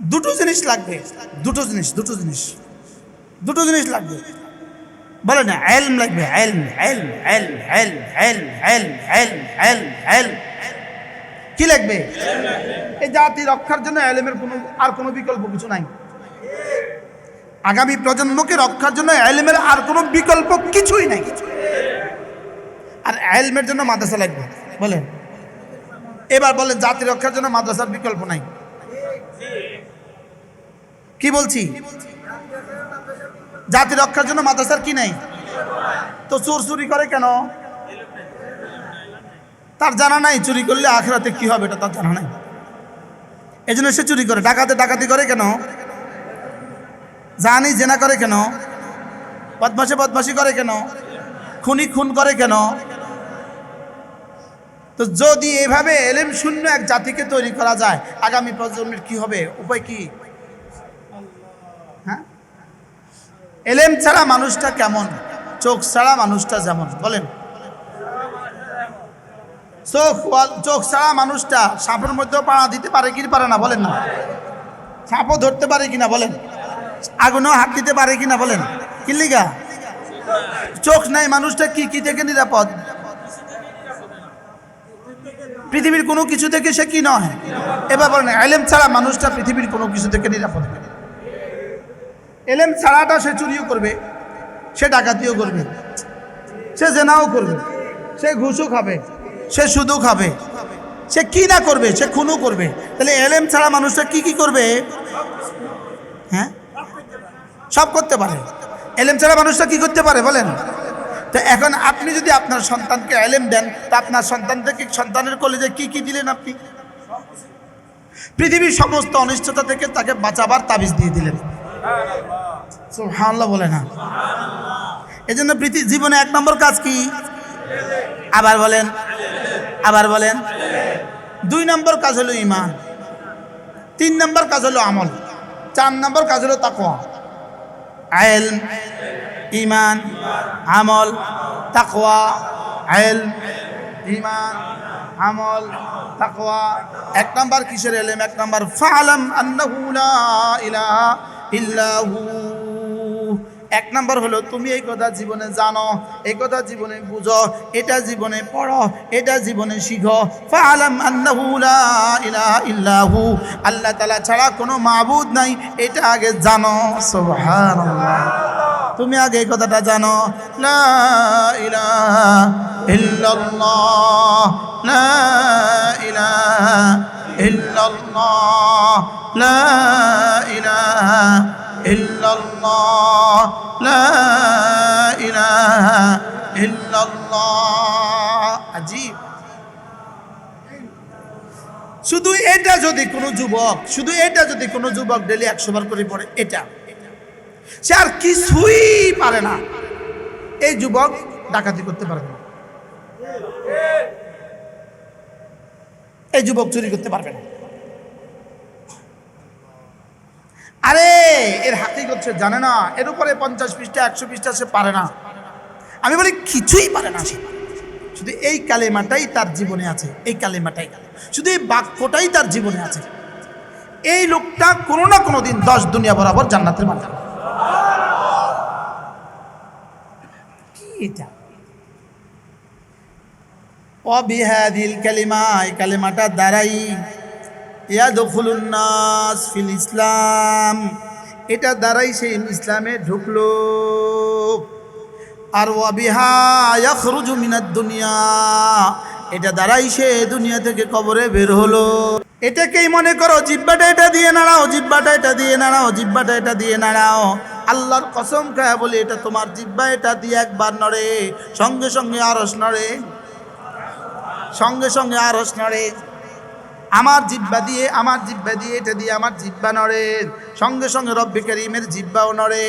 দুটো জিনিস লাগবে, দুটো জিনিস দুটো জিনিস দুটো জিনিস লাগবে। বলে না এলম লাগবে এলম এলম এলম এলম এলম এলম এলম এলম এলম কি লাগবে? এই জাতি রক্ষার জন্য এলমের কোনো, আর কোনো বিকল্প কিছু নাই। আগামী প্রজন্মকে রক্ষার জন্য এলমের আর কোনো বিকল্প কিছুই নাই। আর এলমের জন্য মাদ্রাসা লাগবে, বলেন। এবার বলেন, জাতি রক্ষার জন্য মাদ্রাসার বিকল্প নাই। কি বলছি? জাতি রক্ষার জন্য মাদ্রাসার কি নেই? তো চোর চুরি করে কেন? তার জানা নাই, চুরি করলে আখরাতে কি হবে এটা তার জানা নাই। এই জন্য সে চুরি করে, ডাকাতে ডাকাতি করে কেন? জানি জেনা করে কেন? বদমাসে বদমাসি করে কেন? খুনি খুন করে কেন? তো যদি এভাবে এলেম শূন্য এক জাতিকে তৈরি করা যায়, আগামী প্রজন্মের কি হবে? উপায় কি? হ্যাঁ? এলেম ছাড়া মানুষটা কেমন? চোখ ছাড়া মানুষটা যেমন, বলেন। চোখ চোখ ছাড়া মানুষটা সাপের মধ্যেও পাড়া দিতে পারে কি পারে না, বলেন না। সাপও ধরতে পারে কিনা বলেন। আগুনও হাত দিতে পারে কিনা বলেন। কিল্লিগা চোখ নাই, মানুষটা কি কি থেকে নিরাপদ? পৃথিবীর কোনো কিছু থেকে সে কি নয়? এবার বলেন, এলেম ছাড়া মানুষটা পৃথিবীর কোনো কিছু থেকে নিরাপদ। এলেম ছাড়াটা সে চুরিও করবে, সে ডাকাতিও করবে, সে জেনাও করবে, সে ঘুষও খাবে, সে সুদও খাবে, সে কি না করবে, সে খুনও করবে। তাহলে এলেম ছাড়া মানুষটা কি কি করবে? হ্যাঁ? সব করতে পারে। এলেম ছাড়া মানুষটা কি করতে পারে, বলেন? তো এখন আপনি যদি আপনার সন্তানকে এলেম দেন, তা আপনার সন্তান থেকে, সন্তানের কলেজে কি কি দিলেন আপনি? পৃথিবীর সমস্ত অনিষ্টতা থেকে তাকে বাঁচাবার তাবিজ দিয়ে দিলেন। সুবহানাল্লাহ বলে না। এই জন্য জীবনে এক নম্বর কাজ কি? আবার বলেন আবার বলেন। দুই নম্বর কাজ হলো ইমান তিন নম্বর কাজ হলো আমল, চার নম্বর কাজ হলো তাকওয়া। আইল ইমান আমল, তাকওয়া। আইল ইমান আমল, তাকওয়া। এক নম্বর কিসের এলেম? এক নম্বর ফালাম আন্নাহু লা ইল্লাহু। এক নম্বর হলো, তুমি এই কথা জীবনে জানো, এই কথা জীবনে বুঝো, এটা জীবনে পড়ো, এটা জীবনে শিখো। ইল্লাহু। আল্লাহ তালা ছাড়া কোনো মাবুদ নাই, এটা আগে জানো। তুমি আগে এই কথাটা জানো। লা ইলাহা লা ইল্লাল্লাহ লা ইলাহা ইল্লাল্লাহ। আজীব। শুধু এটা যদি কোনো যুবক, শুধু এটা যদি কোনো যুবক ডেলি একশো বার করে পড়ে এটা। সে আর কিছুই পারে না। এই যুবক ডাকাতি করতে পারবে না। এই যুবক চুরি করতে পারবে না। আরে, এর হাতে করছে জানে না। এর উপরে পঞ্চাশ পৃষ্ঠা, একশো পৃষ্ঠা সে পারে না। আমি বলি, কিছুই পারে না সে। শুধু এই কালেমাটাই তার জীবনে আছে, এই কালেমাটাই। শুধু এই বাক্যটাই তার জীবনে আছে। এই লোকটা কোনো না কোনো দিন দশ দুনিয়া বরাবর জান্নাতের মাঝে কি এটা? অবিহাদিল কালিমা, এই কালিমাটা দ্বারাই ইয়াদখুলুন নাস ফিল ইসলাম। এটা দ্বারাই সে ইসলামে ঢুকলো। আর ওয়াবিহা ইয়াখরুজু মিনাদ দুনিয়া। এটা দ্বারাই সে দুনিয়া থেকে কবরে বের হলো। এটাকেই মনে করো, জিব্বাটা এটা দিয়ে নাড়াও, জিব্বাটা এটা দিয়ে নাড়াও, জিব্বাটা এটা দিয়ে নাড়াও। আল্লাহর কসম খায় বলে, এটা তোমার জিব্বা এটা দিয়ে একবার নড়ে, সঙ্গে সঙ্গে আরস নড়ে, সঙ্গে সঙ্গে আরস নড়ে। আমার জিব্বা দিয়ে, আমার জিব্বা দিয়ে, এটা দিয়ে আমার জিব্বা নড়ে। সঙ্গে সঙ্গে রব্বি করিমের জিব্বাও নড়ে।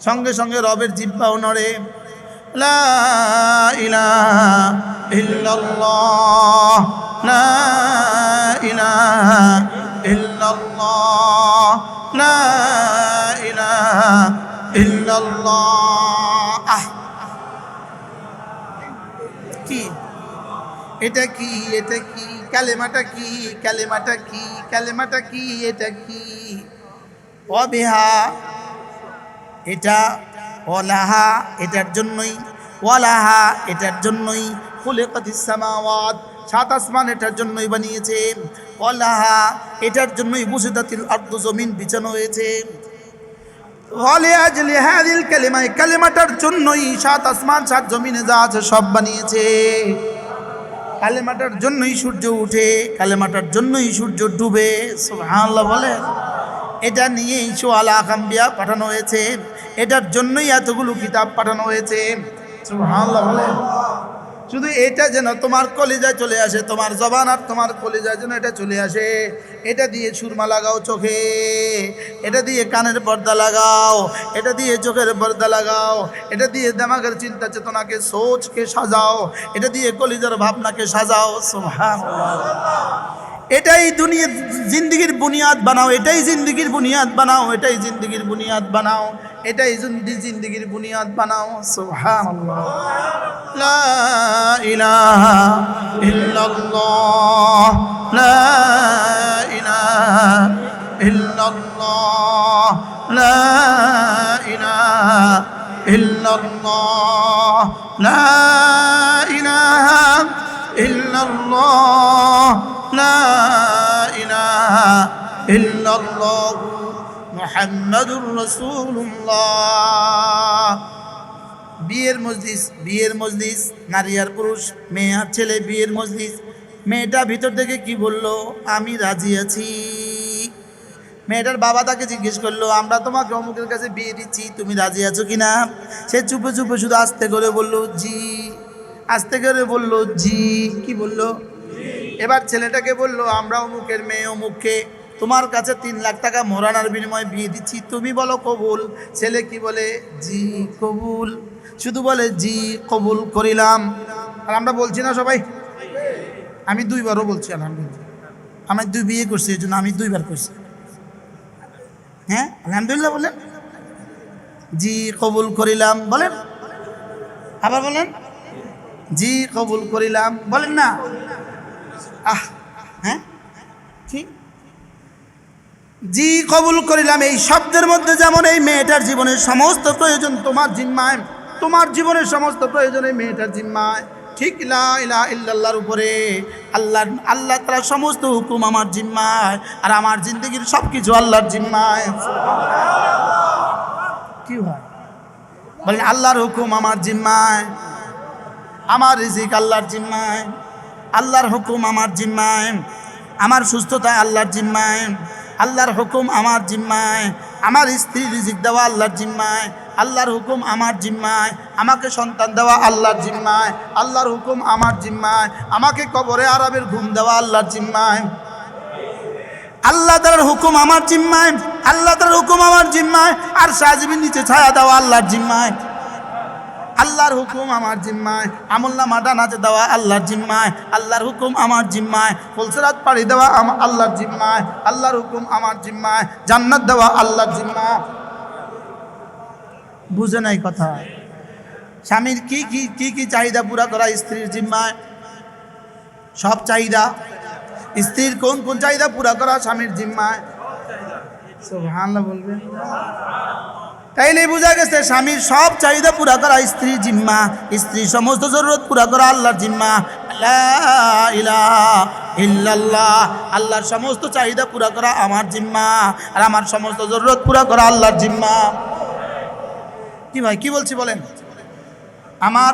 সঙ্গে সঙ্গে রবের জিব্বাও নড়ে। ইল্লাল্লাহ। ইল্লাল্লাহ আহ কি এটা কি এটা কি, কালেমাটা কি কালেমাটা কি কালেমাটা কি, এটা কি? অবিহা, এটা ওলাহা এটার জন্যই ওয়ালাহা এটার জন্যই খুলেকাতিস সামাওয়াত সাত আসমান এটার জন্যই বানিয়েছে ওয়ালাহা এটার জন্যই বুসিদাতিল আর্দ, জমিন বিছানো হয়েছে। ওয়ালে আজলি হাদিল কালিমা এই জন্যই সাত আসমান, সাত জমিনে যা আছে সব বানিয়েছে। কালেমাটার জন্যই সূর্য উঠে, কালেমাটার জন্যই সূর্য ডুবে, সুবহানাল্লাহ বলে এটা নিয়ে নিয়েই আলা আকাম্বিয়া পাঠানো হয়েছে। এটার জন্যই এতগুলো কিতাব পাঠানো হয়েছে। সুবহানাল্লাহ বলে শুধু এটা যেন তোমার কলিজায় চলে আসে, তোমার জবান আর তোমার কলিজায় যেন এটা চলে আসে। এটা দিয়ে সুরমা লাগাও চোখে, এটা দিয়ে কানের পর্দা লাগাও, এটা দিয়ে চোখের পর্দা লাগাও, এটা দিয়ে দেমাগের চিন্তা চেতনাকে, সোচকে সাজাও, এটা দিয়ে কলিজার ভাবনাকে সাজাও। সুবহানাল্লাহ। এটাই দুনিয়া জিন্দগির বুনিয়াদ বানাও, এটাই জিন্দগির বুনিয়াদ বানাও, এটাই জিন্দগির বুনিয়াদ বানাও, এটাই জিন্দি- জিন্দগির বুনিয়াদ বানাও, সুবহানাল্লাহ। লা ইলাহা ইল্লাল্লাহ, লা ইলাহা ইল্লাল্লাহ, লা লা বিয়ের মজলিস বিয়ের মজলিস, নারী আর পুরুষ, মেয়ে আর ছেলে, বিয়ের মজলিস। মেয়েটা ভিতর থেকে কি বলল? আমি রাজি আছি। মেয়েটার বাবা তাকে জিজ্ঞেস করল, আমরা তোমাকে অমুকের কাছে বিয়ে দিচ্ছি, তুমি রাজি আছো কি না সে চুপে চুপে শুধু আস্তে করে বলল, জি। আস্তে করে বলল, জি। কি বলল? এবার ছেলেটাকে বলল, আমরা অমুকের মেয়ে, অমুককে। তোমার কাছে তিন লাখ টাকা মোরানার বিনিময়ে বিয়ে দিচ্ছি। তুমি বলো কবুল। ছেলে কি বলে? জি, কবুল। শুধু বলে, জি, কবুল করিলাম। আর আমরা বলছি না সবাই? আমি দুইবারও বলছি, আলহামদুলিল্লাহ। আমি দুই বিয়ে করছি এই জন্য আমি দুইবার করছি। হ্যাঁ? আলহামদুলিল্লাহ বলেন। জি, কবুল করিলাম। বলেন। আবার বলেন। জি, কবুল করিলাম। বলেন না। আহ হ্যাঁ? ঠিক জি, কবুল করিলাম। এই শব্দের মধ্যে যেমন এই মেয়েটার জীবনের সমস্ত প্রয়োজন, তোমার জিম্মায়, তোমার জীবনের সমস্ত প্রয়োজন এই মেয়েটার জিম্মায়। ঠিক লা ইলাহা ইল্লাল্লাহর উপরে। আল্লাহ আল্লাহ তারা সমস্ত হুকুম আমার জিম্মায়, আর আমার জিন্দগির সব কিছু আল্লাহর জিম্মায়। কি হয়? বলেন, আল্লাহর হুকুম আমার জিম্মায়, আমার রিজিক আল্লাহর জিম্মায়। আল্লাহর হুকুম আমার জিম্মায়, আমার সুস্থতা আল্লাহর জিম্মায়, আল্লাহর হুকুম আমার জিম্মায়, আমার স্ত্রী রিজিক দেওয়া আল্লাহর জিম্মায়, আল্লাহর হুকুম আমার জিম্মায়, আমাকে সন্তান দেওয়া আল্লাহর জিম্মায়, আল্লাহর হুকুম আমার জিম্মায়, আমাকে কবরে আরবের ঘুম দেওয়া আল্লাহর জিম্মায়। আল্লাহ তালার হুকুম আমার জিম্মায়, আল্লাহ তালার হুকুম আমার জিম্মায়, আর সাহাজিবির নিচে ছায়া দেওয়া আল্লাহর জিম্মায়। আল্লাহর হুকুম আমার জিম্মায়। আমুল্লা ডানাতে দেওয়া আল্লাহর জিম্মায়। আল্লাহর হুকুম আমার জিম্মায়। ফুলসরাত পাড়ি দেওয়া আমার আল্লাহর জিম্মায়। আল্লাহর হুকুম আমার জিম্মায়। জান্নাত দেওয়া আল্লাহর জিম্মা বুঝে নাই কথা। স্বামীর কি কি কি কি চাহিদা পুরা করা স্ত্রীর জিম্মায়? সব চাহিদা। স্ত্রীর কোন কোন চাহিদা পুরা করা স্বামীর জিম্মায়? বলবেন তাইলে বোঝা গেছে, স্বামীর সব চাহিদা পুরা করা স্ত্রী জিম্মা স্ত্রী সমস্ত জরুরত পুরা করা আল্লাহর জিম্মা। ইল্লাল্লাহ, আল্লাহর সমস্ত চাহিদা পুরা করা আমার জিম্মা, আর আমার সমস্ত জরুরত পুরা করা আল্লাহর জিম্মা। কি ভাই, কি বলছি বলেন? আমার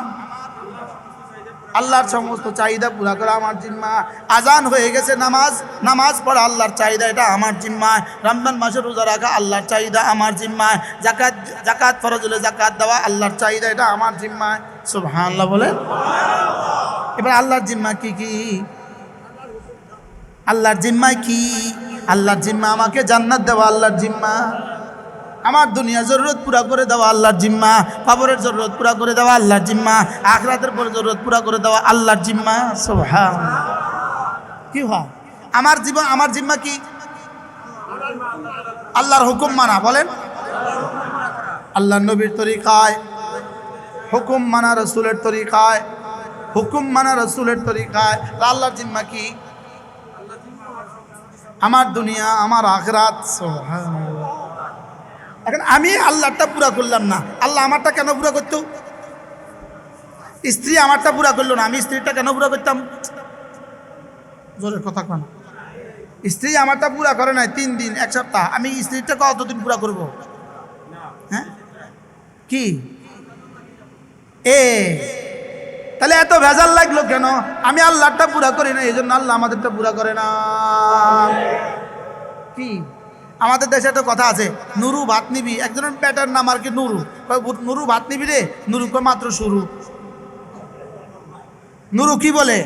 আল্লাহর সমস্ত চাহিদা পুরা করা আমার জিম্মা। আজান হয়ে গেছে নামাজ নামাজ পড়া আল্লাহর চাহিদা, এটা আমার জিম্মায় রমজান মাসে রোজা রাখা আল্লাহর চাহিদা আমার জিম্মায় জাকাত জাকাত ফরজ হলে জাকাত দেওয়া আল্লাহর চাহিদা, এটা আমার জিম্মায় সুবহানাল্লাহ বলে এবার আল্লাহর জিম্মা কি কি? আল্লাহর জিম্মায় কি? আল্লাহর জিম্মা আমাকে জান্নাত দেওয়া আল্লাহর জিম্মা। আমার দুনিয়া জরুরত পুরা করে দেওয়া আল্লাহর জিম্মা, কবরের জরুরত পুরা করে দেওয়া আল্লাহর জিম্মা, আখরাতের পরে জরুরত পুরা করে দেওয়া আল্লাহর জিম্মা সোহা কি হয়? আমার জীবন, আমার জিম্মা কি? আল্লাহর হুকুম মানা, বলেন। আল্লাহ নবীর তরিকায়। হুকুম মানা রসুলের তরিকায়। হুকুম মানা রসুলের তরিকায়। আল্লাহর জিম্মা কি? আমার দুনিয়া, আমার আখরাত, সুবহানাল্লাহ। এখন আমি আল্লাহটা পুরা করলাম না। আল্লাহ আমারটা কেন পুরা করতো? স্ত্রী আমারটা পুরা করল না, আমি স্ত্রীটা কেন পুরা করতাম? জোরের কথা কেন। স্ত্রী আমারটা পুরা করে নাই তিন দিন, এক সপ্তাহ। আমি স্ত্রীটা কতদিন পুরা করব? হ্যাঁ? কি? এ, তাহলে এত ভেজাল লাগল কেন? আমি আল্লাহটা পুরা করি না এই জন্য আল্লাহ আমাদেরটা পুরা করে না। কি? আমাদের দেশে তো কথা আছে, নুরু ভাত নিবি। একজনের প্যাটার্ন নাম আর কি নুরু। নুরু ভাত নিবি রে? নুরু মাত্র শুরু। নুরু কি বলে?